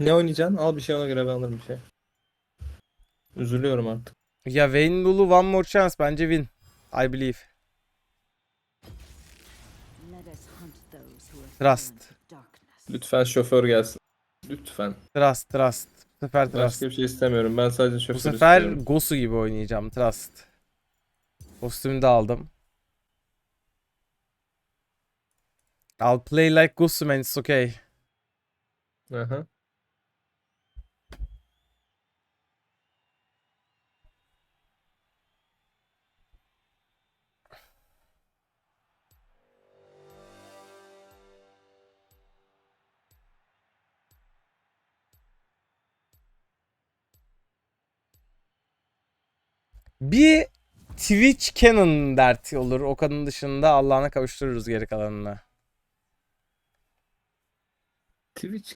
Ne oynayacaksın? Al bir şey ona göre ben alırım bir şey. Üzülüyorum artık. Ya Vayne Lulu one more chance bence win. I believe. Trust. Lütfen şoför gelsin. Lütfen. Trust, trust. Bu sefer trust. Başka bir şey istemiyorum. Ben sadece şoför Bu sefer istiyorum. Gosu gibi oynayacağım. Trust. Kostümü de aldım. I'll play like Gosu man it's okay. Aha. Bir Twitch canon dert olur. O kadının dışında Allah'ına kavuştururuz geri kalanını. Twitch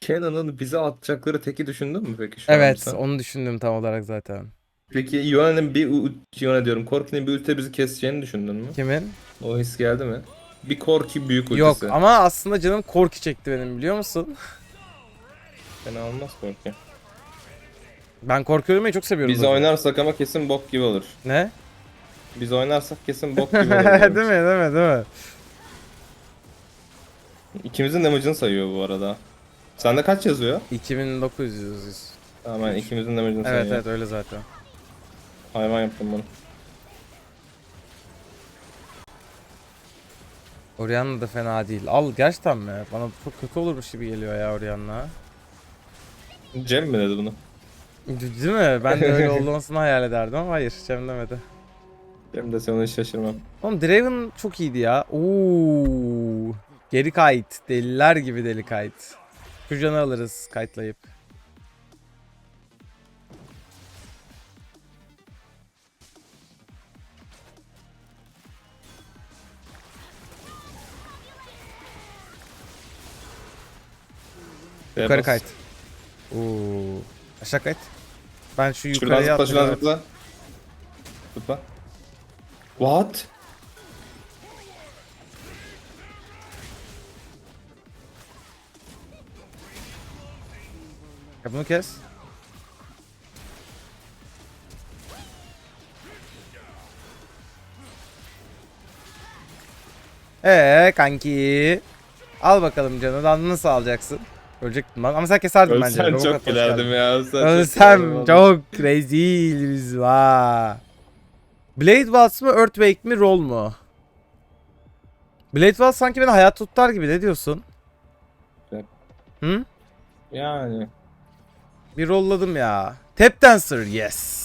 Cannon'ın bize atacakları teki düşündün mü peki şu an Evet, sen? onu düşündüm tam olarak zaten. Peki Iona'nın bir u- Iona diyorum. Korki'nin bir ulti bizi keseceğini düşündün mü? Kimin? O his geldi mi? Bir Korki büyük ultisi. Yok ama aslında canım korki çekti benim biliyor musun? Fena olmaz Korki. Ben korku oynamayı çok seviyorum. Biz zaten. oynarsak ama kesin bok gibi olur. Ne? Biz oynarsak kesin bok gibi olur. değil mi? Değil mi? Değil mi? İkimizin damage'ını sayıyor bu arada. Sende kaç yazıyor? 2900. Tamam ikimizin damage'ını Evet sayıyor. evet öyle zaten. Hayvan yaptım bunu. Orianna da fena değil. Al gerçekten mi? Bana çok kötü olurmuş gibi geliyor ya Orianna. Cem mi dedi bunu? Değil mi? Ben de öyle olmasını hayal ederdim ama hayır Cem demedi. Cem de hiç şaşırmam. Oğlum Draven çok iyiydi ya. Oo. Geri kayıt. Deliler gibi deli kayıt. Şu canı alırız kayıtlayıp. Yukarı kayıt. Oo. Aşağı kayıt. Ben şu Şuradan yukarıya zıpla şuradan atlayacağım. zıpla. Zıpla. What? Ya bunu kes. Ee kanki. Al bakalım canı. Lan nasıl alacaksın? Ölecektim lan. Ama sen keserdin bence. Ölsen çok gülerdim ya. Sen Ölsem çok rezil va. Blade Waltz mı Earthquake mi Roll mu? Blade Waltz sanki beni hayat tutar gibi ne diyorsun? Hı? Yani. Bir rolladım ya. Tap Dancer yes.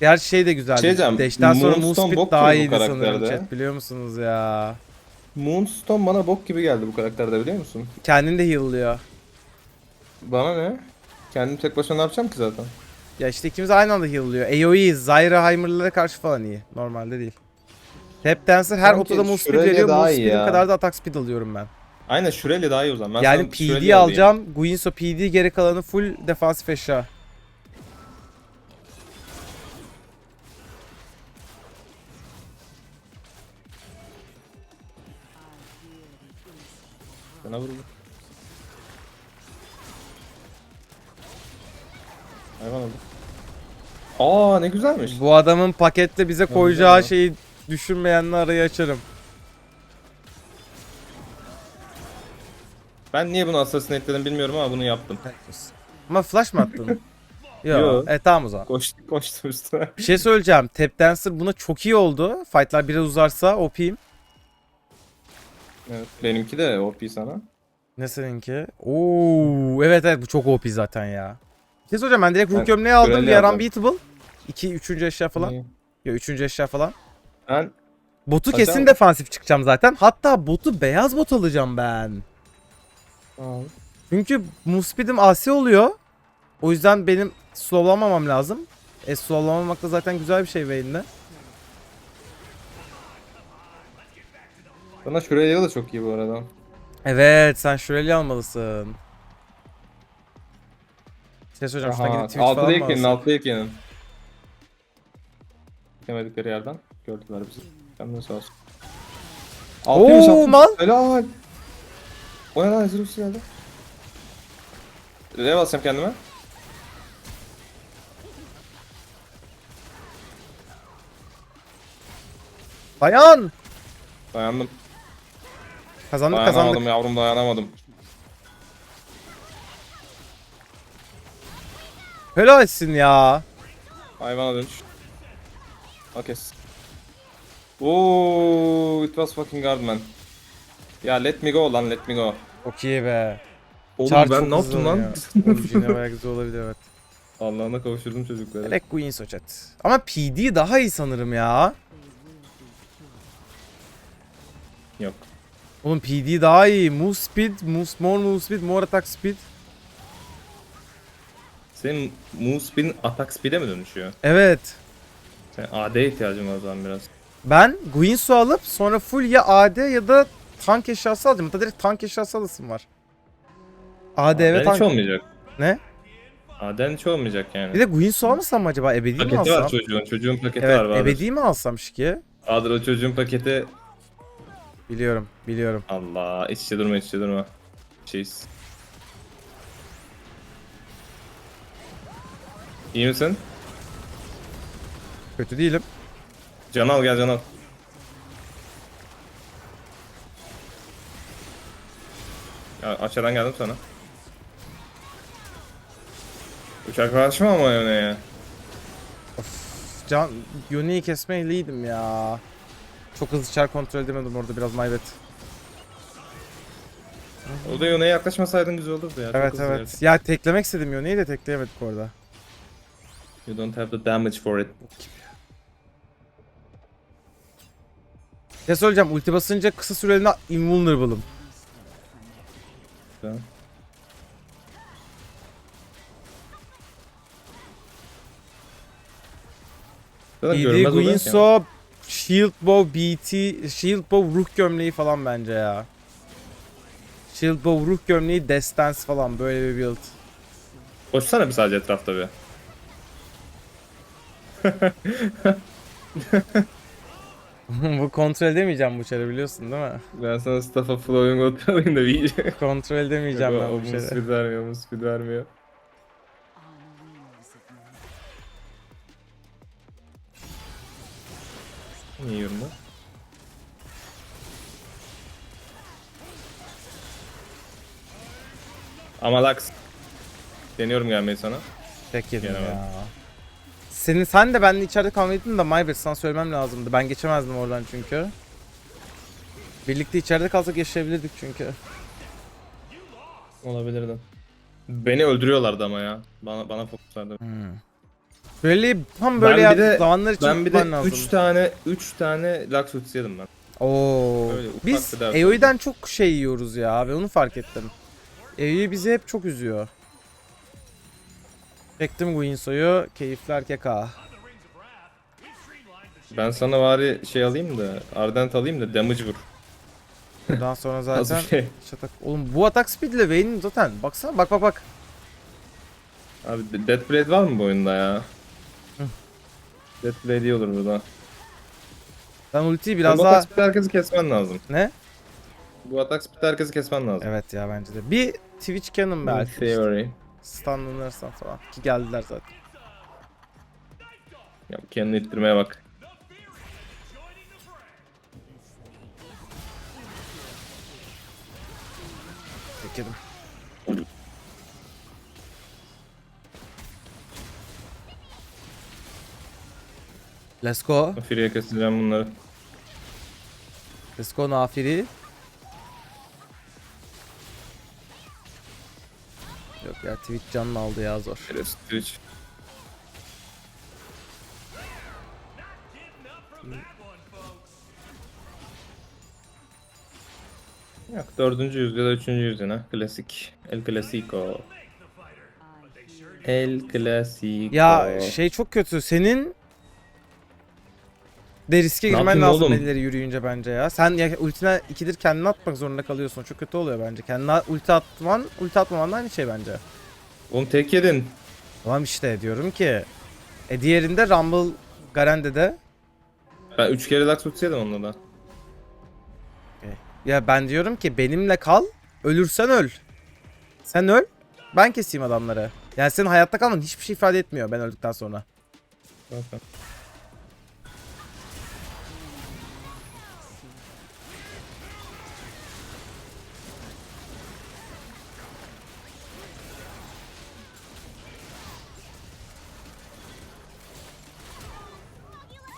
Gerçi şey de güzeldi. Şey diyeceğim, Dash'ten sonra Moonstone Moonspit daha iyiydi sanırım chat biliyor musunuz ya? Moonstone bana bok gibi geldi bu karakterde biliyor musun? Kendini de heal'lıyor. Bana ne? Kendim tek başına ne yapacağım ki zaten? Ya işte ikimiz aynı anda heal'lıyor. AoE, Zyra Heimer'lara karşı falan iyi. Normalde değil. Tap Dancer her Sanki otoda move speed Shurelya veriyor. daha Move iyi speed'im ya. kadar da atak speed alıyorum ben. Aynen Shurelya daha iyi o zaman. Ben yani PD alacağım. Guinsoo PD geri kalanı full defansif eşya. Sana vurdu. Hayvan oldu. Aa ne güzelmiş. Bu adamın pakette bize güzel koyacağı ya. şeyi düşünmeyenle arayı açarım. Ben niye bunu assassin ettim bilmiyorum ama bunu yaptım. Ama flash mı attın? Yo. Yo. E tamam o zaman. Koştum koştum üstüne. Bir şey söyleyeceğim. Tap Dancer buna çok iyi oldu. Fightlar biraz uzarsa OP'yim. Evet, benimki de OP sana. Ne seninki? Oo, evet evet bu çok OP zaten ya. Bir şey söyleyeceğim ben direkt Ben Rook gömleği aldım. Shurelya Diğer aldım. Unbeatable. 2 3. eşya falan. İyi. Ya 3. eşya falan. Ben Botu Hadi kesin defansif çıkacağım zaten. Hatta botu beyaz bot alacağım ben. Aa, Çünkü speed'im AC oluyor. O yüzden benim slowlamamam lazım. E slowlamamak da zaten güzel bir şey Vayne'de. Bana Shurelya da çok iyi bu arada. Evet sen Shurelya almalısın. Şey söyleyeceğim şuradan Aha, gidip Twitch falan değil mı ki, alsam? altta değil ki. Gitmedikleri yerden gördüler bizi. Kendine sağ olsun. Oo, mal. Helal. O ne lan Ezreus geldi. Rev basacağım kendime. Dayan. Dayandım. Kazandık Dayanamadım kazandık. yavrum dayanamadım. Helal etsin ya. Hayvana dönüş. Okay. Oo, it was fucking hard man. Ya let me go lan let me go. Çok iyi be. Oğlum Char ben çok ne hızlı yaptım lan? oynuyor. Orijine bayağı güzel olabilir evet. Allah'ına kavuşturdum çocukları. Black Queen chat. Ama PD daha iyi sanırım ya. Yok. Oğlum PD daha iyi. Move speed, move, more move speed, more attack speed. Senin move spin attack speed'e mi dönüşüyor? Evet. Sen AD ihtiyacın var o zaman biraz. Ben Guinsoo alıp sonra full ya AD ya da tank eşyası alacağım. Hatta direkt tank eşyası alasım var. AD ve AD'nin hiç tank. olmayacak. Ne? AD'nin hiç olmayacak yani. Bir de Guinsoo almasam mı acaba? Ebedi mi Paketi var alsam? çocuğun. Çocuğun paketi Evet, var Bahadır. ebedi mi alsam şiki? Bahadır o çocuğun paketi. Biliyorum, biliyorum. Allah iç içe durma iç içe durma. Şeyiz. İyi misin? Kötü değilim. Can al gel can al. Ya aşağıdan geldim sana. Uçak mı ama öne ya? Can Yoni'yi kesmeyliydim ya. Çok hızlı çar kontrol edemedim orada biraz maybet. O da Yone'ye yaklaşmasaydın güzel olurdu ya. Evet evet. Ya teklemek istedim Yoni'yi de tekleyemedik orada. You don't have the damage for it. Ya söyleyeceğim ulti basınca kısa süreliğine invulnerable'ım. Tamam. Zaten BD Shield Bow BT, Shield Bow ruh gömleği falan bence ya. Shield Bow ruh gömleği Destance falan böyle bir build. Koşsana bir sadece etrafta bir. bu kontrol edemeyeceğim bu çarı biliyorsun değil mi? Ben sana Staff of Flowing alayım da bir. Kontrol edemeyeceğim ben bu çarı. speed vermiyor, muz speed vermiyor. İyi yorumda. Ama Lux. Deniyorum gelmeyi sana. Tek yedim ya. Senin sen de benimle içeride kalmayaydın da my bad sana söylemem lazımdı. Ben geçemezdim oradan çünkü. Birlikte içeride kalsak yaşayabilirdik çünkü. Olabilirdi. Beni öldürüyorlardı ama ya. Bana bana fokuslardı. Böyle tam böyle Ben de- zamanlar için Ben bir de lazım. 3 tane 3 tane Lux ultisi yedim ben. Oo. Öyle Biz AoE'den çok şey yiyoruz ya ve onu fark ettim. AoE bizi hep çok üzüyor. Çektim Guinsoo'yu. Keyifler keka. Ben sana bari şey alayım da Ardent alayım da damage vur. Bundan sonra zaten şey. Şatak. Oğlum bu atak speed ile Vayne'in zaten baksana bak bak bak. Abi Death Blade var mı bu oyunda ya? Blade iyi olur burada. Ben ultiyi Biraz bu daha atak speed herkesi kesmen lazım. ne? Bu atak speed herkesi kesmen lazım. Evet ya bence de. Bir Twitch Cannon belki. işte. Theory. Stunlanırsan falan. Ki geldiler zaten. Ya kendini ittirmeye bak. Çekelim. Let's go. Fury'e keseceğim bunları. Let's go Nafiri. Yok ya Twitch canını aldı ya zor. Şerefsiz Twitch. Yok dördüncü yüz ya da üçüncü yüzyına klasik. El Clasico. El Clasico. Ya şey çok kötü. Senin de riske Ne girmen yapayım lazım oğlum? elleri yürüyünce bence ya. Sen ya ultine ikidir kendini atmak zorunda kalıyorsun. Çok kötü oluyor bence. Kendine ulti atman, ulti atmaman da aynı şey bence. Oğlum tek yedin. Tamam işte diyorum ki. E diğerinde Rumble Garende'de. Ben üç kere Lux ultisi yedim onunla da. Ya ben diyorum ki benimle kal. Ölürsen öl. Sen öl. Ben keseyim adamları. Yani senin hayatta kalman hiçbir şey ifade etmiyor ben öldükten sonra. Zaten.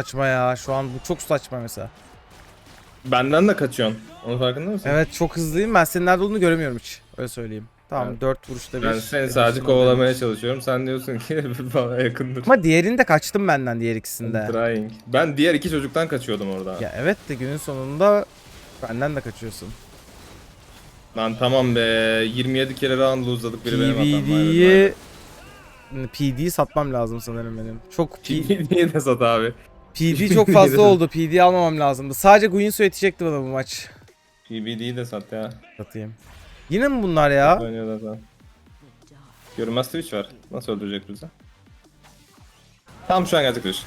Saçma ya şu an bu çok saçma mesela. Benden de kaçıyorsun. Onun farkında mısın? Evet çok hızlıyım ben senin nerede olduğunu göremiyorum hiç. Öyle söyleyeyim. Tamam Evet. 4 vuruşta bir. Ben seni sadece kovalamaya çalışıyorum. Sen diyorsun ki bana yakındır. Ama diğerinde kaçtım benden diğer ikisinde. Trying. Ben diğer iki çocuktan kaçıyordum orada. Ya evet de günün sonunda benden de kaçıyorsun. Lan tamam be 27 kere round loseladık biri benim hatam. PVD'yi PD satmam lazım sanırım benim. Çok P- PVD'yi de sat abi. PD çok fazla oldu. PD almamam lazımdı. Sadece Guinsoo yetecekti bana bu maç. PVD'yi de sat ya. Satayım. Yine mi bunlar ya? Oynuyor zaten. Görünmez Twitch var. Nasıl öldürecek bizi? Tam şu an gelecek Twitch.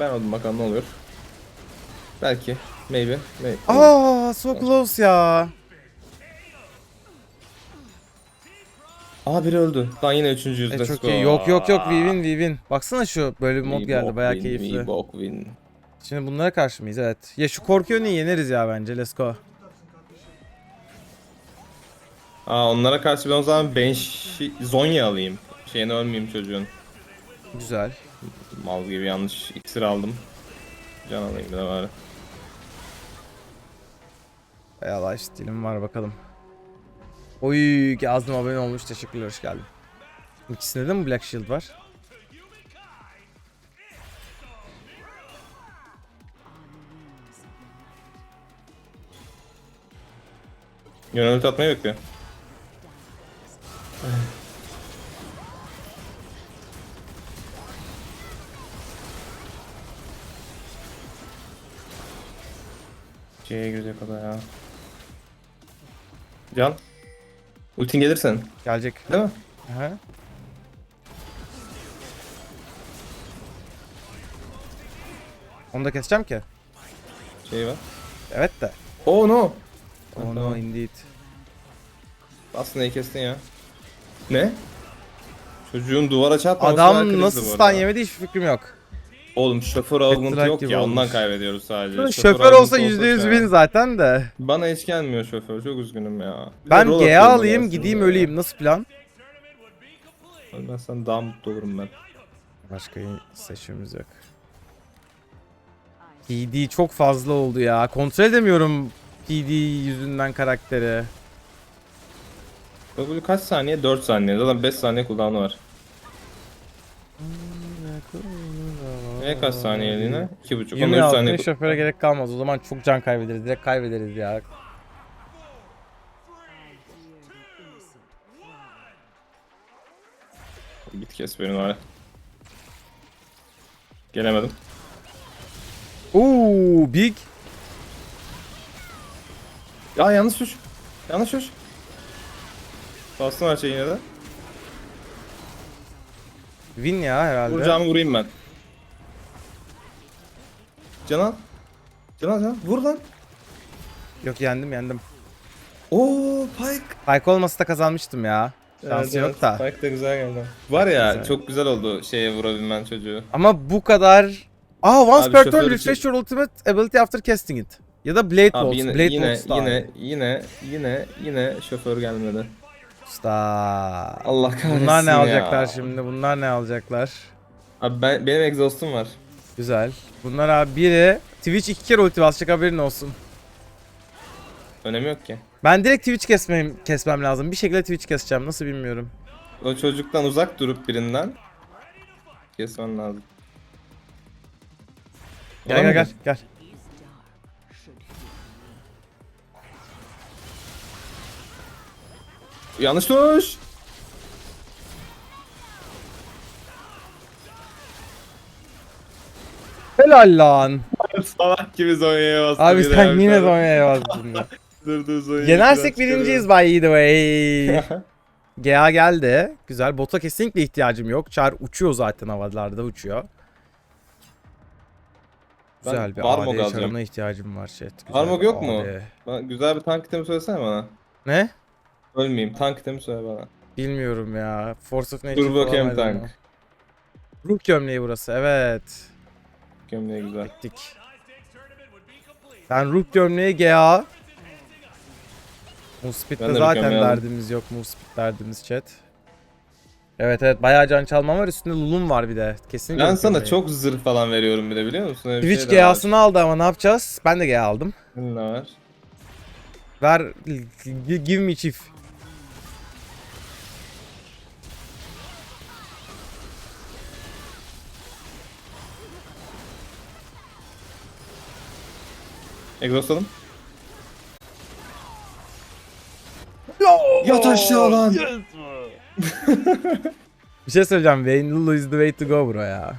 Ben oldum bakalım ne oluyor. Belki. Maybe. Maybe. Aa, so close ya. Aa biri öldü. Daha yine üçüncü yüzde. E, çok iyi. Yok yok yok we win we win. Baksana şu böyle bir mod geldi bayağı keyifli. We bok win. Şimdi bunlara karşı mıyız? Evet. Ya şu korku yönünü yeneriz ya bence. Let's go. Aa onlara karşı ben o zaman Banshee Zonya alayım. Şeyini ölmeyeyim çocuğun. Güzel. Mal gibi yanlış iksir aldım. Can alayım bir de bari. Bayağı life stilim var bakalım. Oy Kazım abone olmuş. Teşekkürler hoş geldin. İkisinde de mi Black Shield var? Yönelik atmayı bekliyor. Ultin gelir senin. Gelecek. Değil mi? Aha. Onu da keseceğim ki. Şey var. Evet de. Oh no. Oh no indeed. Aslında iyi kestin ya. Ne? Çocuğun duvara çarpmaması Adam nasıl stun yemedi hiçbir fikrim yok. Oğlum şoför augment yok ya olmuş. ondan kaybediyoruz sadece. Şoför augment olsa %100 şu an. win zaten de. Bana hiç gelmiyor şoför çok üzgünüm ya. Bir Ben GA alayım gideyim ya. öleyim. Nasıl plan? Ölmezsen daha mutlu olurum ben. Başka seçimimiz yok. PD çok fazla oldu ya. Kontrol edemiyorum PD yüzünden karakteri. W kaç saniye? 4 saniye. Zaten 5 saniye cooldown'u var. Ne kaç saniye eline? 2.5. 13 Yumi saniye. altı şoföre gerek kalmaz. O zaman çok can kaybederiz. Direkt kaybederiz ya. Git kes beni var. Gelemedim. Oo big. Ya yanlış tuş. Yanlış tuş. Bastım her şeyi yine de. Win ya herhalde. Vuracağımı vurayım ben. Canan. Canan Canan. Vur lan. Yok yendim yendim. Oo Pike. Pike olmasa da kazanmıştım ya. Şansı yok da. Pike de güzel geldi. Var ya Güzel. çok güzel oldu şeye vurabilmen çocuğu. Ama bu kadar... Aa once Abi per turn şoför refresh için- your ultimate ability after casting it. Ya da Blade Bolt. Abi yine Blade yine Bolt da yine, yine yine yine şoför gelmedi. Usta. Allah kahretsin Bunlar ne ya. alacaklar şimdi? Bunlar ne alacaklar? Abi ben, benim exhaust'um var. Güzel. Bunlar abi biri Twitch iki kere ulti basacak haberin olsun. Önemi yok ki. Ben direkt Twitch kesmem, kesmem lazım. Bir şekilde Twitch keseceğim. Nasıl bilmiyorum. O çocuktan uzak durup birinden kesmen lazım. Gel gel gel gel. Yanlış tuş. Helal lan. Salak gibi Zonya'ya bastı. Abi sen ya. yine Zonya'ya bastın. ya. Dur dur Zonya'yı Yenersek birinciyiz by the way. GA geldi. Güzel. Bota kesinlikle ihtiyacım yok. Char uçuyor zaten havalarda uçuyor. Ben Güzel bir Varmog AD alacağım. çarına ihtiyacım var chat. Güzel Varmog bir yok mu? AD. Güzel bir tank itemi söylesene bana. Ne? Ölmeyeyim. Tank itemi söyle bana. Bilmiyorum ya. Force of Nature Dur bakayım falan tank. var Ruh gömleği burası evet. Gömleği güzel. Dik. Ben ruh gömleği GA. Muspit'te zaten derdimiz yok. Muspit derdimiz chat. Evet evet bayağı can çalmam var. Üstünde lulum var bir de. Kesinlikle. Ben sana gömleği. çok zırh falan veriyorum bir de biliyor musun? Öyle Twitch şey. GA'sını aldı ama ne yapacağız? Ben de GA aldım. Ne var? Ver give me chief. Exhaust alın. Yat aşağı lan. Bir şey söyleyeceğim. Wayne Lulu is the way to go bro ya.